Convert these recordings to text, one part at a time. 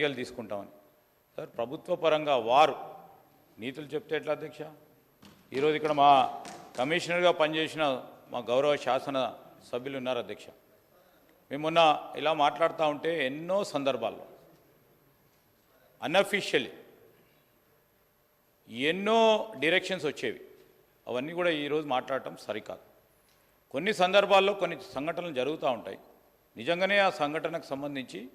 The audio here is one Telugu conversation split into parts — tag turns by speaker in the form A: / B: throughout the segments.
A: చర్యలు తీసుకుంటామని. సార్ ప్రభుత్వ పరంగా వారు నీతులు చెప్తే ఎట్లా అధ్యక్ష? ఈరోజు ఇక్కడ మా కమిషనర్గా పనిచేసిన మా గౌరవ శాసన సభ్యులు ఉన్నారు అధ్యక్ష. మేమున్న ఇలా మాట్లాడుతూ ఉంటే ఎన్నో సందర్భాల్లో అన్అఫీషియలీ ఎన్నో డైరెక్షన్స్ వచ్చేవి. అవన్నీ కూడా ఈరోజు మాట్లాడటం సరికాదు. కొన్ని సందర్భాల్లో కొన్ని సంఘటనలు జరుగుతూ ఉంటాయి. నిజంగానే ఆ సంఘటనకు సంబంధించి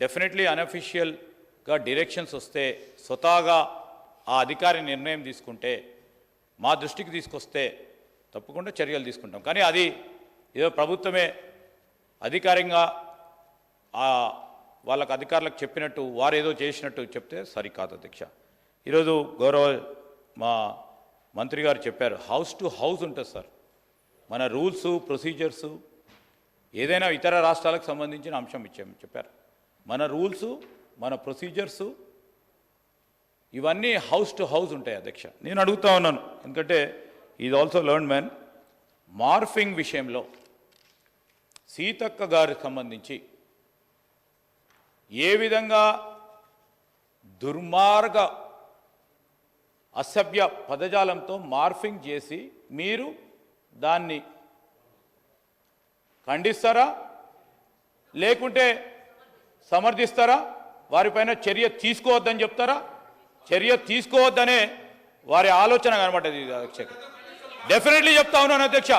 A: డెఫినెట్లీ అనఫిషియల్గా డైరెక్షన్స్ వస్తే స్వతహాగా ఆ అధికారి నిర్ణయం తీసుకుంటే మా దృష్టికి తీసుకొస్తే తప్పకుండా చర్యలు తీసుకుంటాం. కానీ అది ఏదో ప్రభుత్వమే అధికారికంగా వాళ్ళకు అధికారులకు చెప్పినట్టు వారు ఏదో చేసినట్టు చెప్తే సరికాదు అధ్యక్ష. ఈరోజు గౌరవ మా మంత్రి గారు చెప్పారు హౌస్ టు హౌస్ ఉంటుంది సార్. మన రూల్స్ ప్రొసీజర్స్ ఏదైనా ఇతర రాష్ట్రాలకు సంబంధించిన అంశం ఇచ్చాము చెప్పారు. మన రూల్స్ మన ప్రొసీజర్స్ ఇవన్నీ హౌస్ టు హౌస్ ఉంటాయి అధ్యక్ష. నేను అడుగుతా ఉన్నాను ఎందుకంటే ఇది ఆల్సో లర్న్ మ్యాన్ మార్ఫింగ్ విషయంలో సీతక్క గారికి సంబంధించి ఏ విధంగా దుర్మార్గ అసభ్య పదజాలంతో మార్ఫింగ్ చేసి మీరు దాన్ని ఖండిస్తారా? లేకుంటే సమర్థిస్తారా? వారిపైన చర్య తీసుకోవద్దని చెప్తారా? చర్య తీసుకోవద్దనే వారి ఆలోచన కనబడ్డది ఇది అధ్యక్ష. డెఫినెట్లీ చెప్తా ఉన్నాను అధ్యక్ష.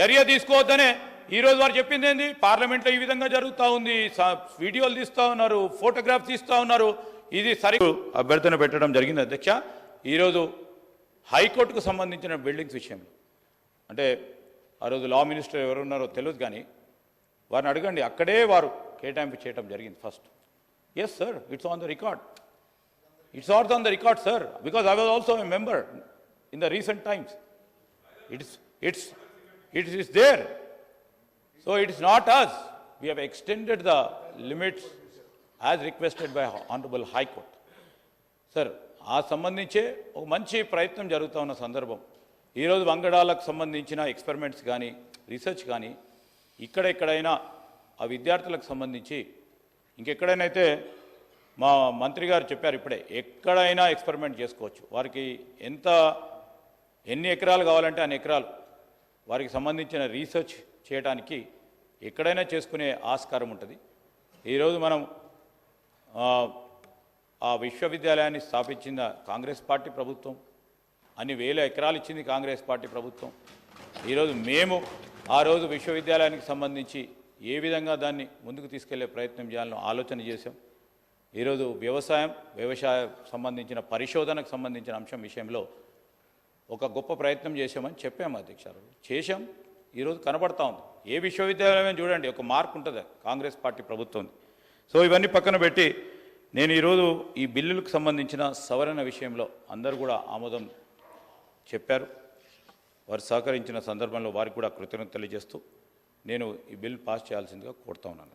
A: చర్య తీసుకోవద్దనే ఈరోజు వారు చెప్పింది ఏంది? పార్లమెంట్లో ఈ విధంగా జరుగుతూ ఉంది. స- వీడియోలు తీస్తూ ఉన్నారు ఫోటోగ్రాఫ్ తీస్తూ ఉన్నారు. ఇది సరి అభ్యర్థన పెట్టడం జరిగింది అధ్యక్ష. ఈరోజు హైకోర్టుకు సంబంధించిన బిల్డింగ్స్ విషయంలో అంటే ఆ రోజు లా మినిస్టర్ ఎవరున్నారో తెలియదు కానీ వారిని అడగండి. అక్కడే వారు కేటాయింపు చేయడం జరిగింది first. Yes sir it's on the record it's also on the record sir because I was also a member in the recent times it's it's it's is there so it's not as we have extended the limits as requested by honourable high court sir ఆ సంబంధించే ఒక మంచి ప్రయత్నం జరుగుతూ ఉన్న సందర్భం. ఈరోజు వంగడాలకు సంబంధించిన ఎక్స్పెరిమెంట్స్ కానీ రీసెర్చ్ కానీ ఇక్కడ ఎక్కడైనా ఆ విద్యార్థులకు సంబంధించి ఇంకెక్కడైనా అయితే మా మంత్రి గారు చెప్పారు ఇప్పుడే ఎక్కడైనా ఎక్స్పెరిమెంట్ చేసుకోవచ్చు. వారికి ఎంత ఎన్ని ఎకరాలు కావాలంటే అన్ని ఎకరాలు వారికి సంబంధించిన రీసెర్చ్ చేయడానికి ఎక్కడైనా చేసుకునే ఆస్కారం ఉంటుంది. ఈరోజు మనం ఆ, ఆ విశ్వవిద్యాలయాన్ని స్థాపించిన కాంగ్రెస్ పార్టీ ప్రభుత్వం అన్ని వేల ఎకరాలు ఇచ్చింది కాంగ్రెస్ పార్టీ ప్రభుత్వం. ఈరోజు మేము ఆ రోజు విశ్వవిద్యాలయానికి సంబంధించి ఏ విధంగా దాన్ని ముందుకు తీసుకెళ్ళే ప్రయత్నం చేయాలని ఆలోచన చేశాం. ఈరోజు వ్యవసాయం వ్యవసాయ సంబంధించిన పరిశోధనకు సంబంధించిన అంశం విషయంలో ఒక గొప్ప ప్రయత్నం చేశామని చెప్పాము అధ్యక్షులు చేశాం. ఈరోజు కనబడతా ఉంది. ఏ విశ్వవిద్యాలయం చూడండి ఒక మార్క్ ఉంటుంది. కాంగ్రెస్ పార్టీ ప్రభుత్వం సో ఇవన్నీ పక్కన పెట్టి నేను ఈరోజు ఈ బిల్లులకు సంబంధించిన సవరణ విషయంలో అందరూ కూడా ఆమోదం చెప్పారు. వారు సహకరించిన సందర్భంలో వారికి కూడా కృతజ్ఞతలు తెలియజేస్తూ నేను ఈ బిల్ పాస్ చేయాల్సిందిగా కోరుతా ఉన్నాను.